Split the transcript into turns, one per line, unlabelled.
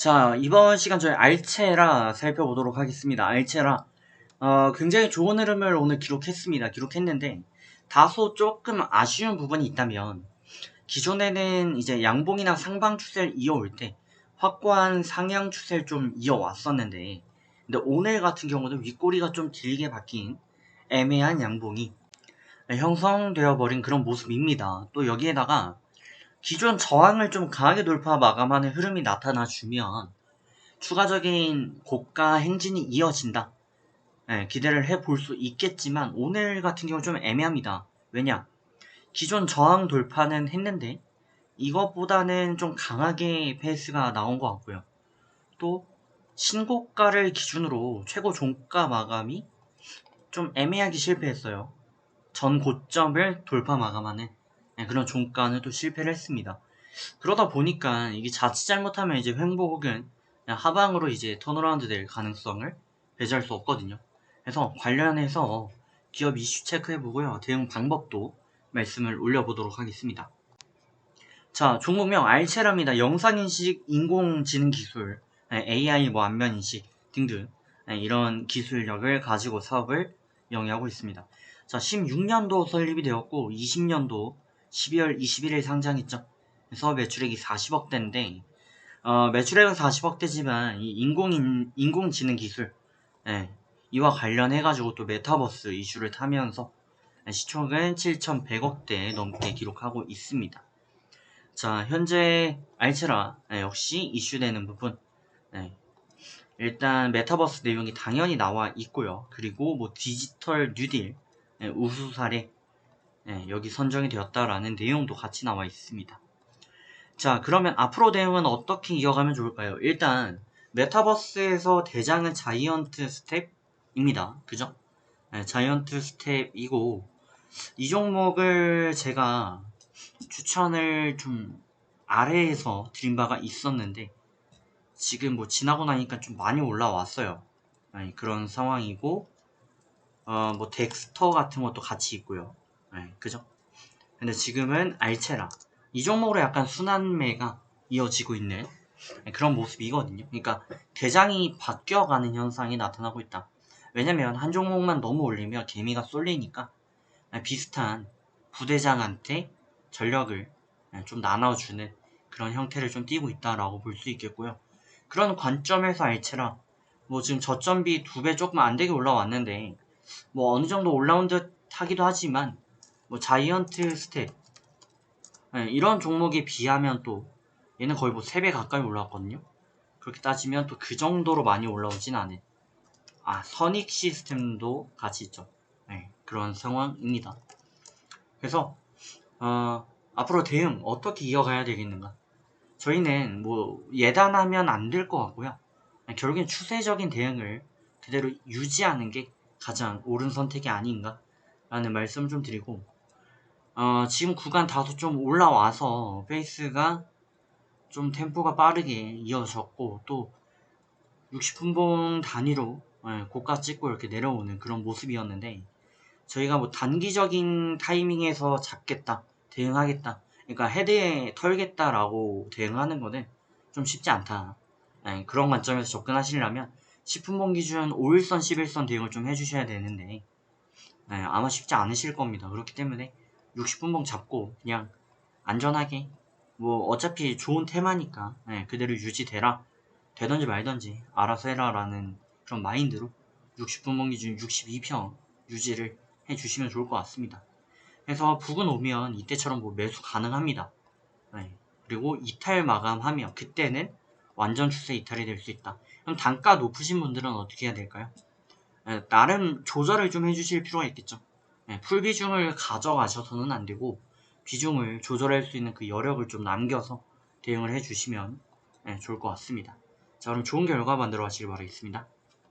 자, 이번 시간 저희 알체라 살펴보도록 하겠습니다. 알체라. 어, 굉장히 좋은 흐름을 오늘 기록했습니다. 기록했는데, 다소 조금 아쉬운 부분이 있다면, 기존에는 이제 양봉이나 상방 추세를 이어올 때, 확고한 상향 추세를 좀 이어왔었는데, 근데 오늘 같은 경우는 윗꼬리가 좀 길게 바뀐 애매한 양봉이 형성되어 버린 그런 모습입니다. 또 여기에다가, 기존 저항을 좀 강하게 돌파 마감하는 흐름이 나타나 주면 추가적인 고가 행진이 이어진다. 예, 기대를 해볼 수 있겠지만 오늘 같은 경우 좀 애매합니다. 왜냐? 기존 저항 돌파는 했는데 이것보다는 좀 강하게 페이스가 나온 것 같고요. 또 신고가를 기준으로 최고 종가 마감이 좀 애매하게 실패했어요. 전 고점을 돌파 마감하는 네, 그런 종가는 또 실패를 했습니다. 그러다 보니까 이게 자칫 잘못하면 이제 횡보 혹은 하방으로 이제 턴어라운드 될 가능성을 배제할 수 없거든요. 그래서 관련해서 기업 이슈 체크해보고요. 대응 방법도 말씀을 올려보도록 하겠습니다. 자, 종목명 알체랍니다. 영상인식, 인공지능 기술, 네, AI 뭐 안면인식 등등 네, 이런 기술력을 가지고 사업을 영위하고 있습니다. 자, 16년도 설립이 되었고 20년도 12월 21일 상장했죠. 그래서 매출액이 40억대인데 어, 매출액은 40억대지만 이 인공인 인공지능 기술 예, 이와 관련해가지고 또 메타버스 이슈를 타면서 시총은 7,100억대 넘게 기록하고 있습니다. 자, 현재 알체라 예, 역시 이슈되는 부분 예, 일단 메타버스 내용이 당연히 나와 있고요. 그리고 뭐 디지털 뉴딜 예, 우수 사례 예, 여기 선정이 되었다라는 내용도 같이 나와 있습니다. 자, 그러면 앞으로 대응은 어떻게 이어가면 좋을까요? 일단 메타버스에서 대장은 자이언트 스텝입니다. 그죠? 네, 자이언트 스텝이고 이 종목을 제가 추천을 좀 아래에서 드린 바가 있었는데 지금 뭐 지나고 나니까 좀 많이 올라왔어요. 네, 그런 상황이고 어, 뭐 덱스터 같은 것도 같이 있고요. 네, 그죠? 근데 지금은 알체라 이 종목으로 약간 순환매가 이어지고 있는 그런 모습이거든요. 그러니까 대장이 바뀌어가는 현상이 나타나고 있다. 왜냐면 한 종목만 너무 올리면 개미가 쏠리니까 비슷한 부대장한테 전력을 좀 나눠주는 그런 형태를 좀 띄고 있다라고 볼 수 있겠고요. 그런 관점에서 알체라 뭐 지금 저점비 두 배 조금 안 되게 올라왔는데 뭐 어느 정도 올라온 듯 하기도 하지만 뭐 자이언트 스텝. 네, 이런 종목에 비하면 또 얘는 거의 뭐 3배 가까이 올라왔거든요. 그렇게 따지면 또 그 정도로 많이 올라오진 않은 아 선익 시스템도 같이 있죠. 네, 그런 상황입니다. 그래서 어, 앞으로 대응 어떻게 이어가야 되겠는가? 저희는 뭐 예단하면 안 될 것 같고요. 결국엔 추세적인 대응을 그대로 유지하는 게 가장 옳은 선택이 아닌가 라는 말씀 좀 드리고 어, 지금 구간 다소 좀 올라와서 페이스가 좀 템포가 빠르게 이어졌고 또 60분봉 단위로 예, 고가 찍고 이렇게 내려오는 그런 모습이었는데 저희가 뭐 단기적인 타이밍에서 잡겠다 대응하겠다 그러니까 헤드에 털겠다라고 대응하는 거는 좀 쉽지 않다. 예, 그런 관점에서 접근하시려면 10분봉 기준 5일선 11선 대응을 좀 해주셔야 되는데 예, 아마 쉽지 않으실 겁니다. 그렇기 때문에 60분봉 잡고 그냥 안전하게 뭐 어차피 좋은 테마니까 네, 그대로 유지되라. 되던지 말던지 알아서 해라 라는 그런 마인드로 60분봉 기준 62평 유지를 해주시면 좋을 것 같습니다. 그래서 북은 오면 이때처럼 뭐 매수 가능합니다. 네, 그리고 이탈 마감하면 그때는 완전 추세 이탈이 될 수 있다. 그럼 단가 높으신 분들은 어떻게 해야 될까요? 네, 나름 조절을 좀 해주실 필요가 있겠죠 네, 풀 비중을 가져가셔서는 안 되고 비중을 조절할 수 있는 그 여력을 좀 남겨서 대응을 해주시면 네, 좋을 것 같습니다. 자 그럼 좋은 결과 만들어 가시길 바라겠습니다.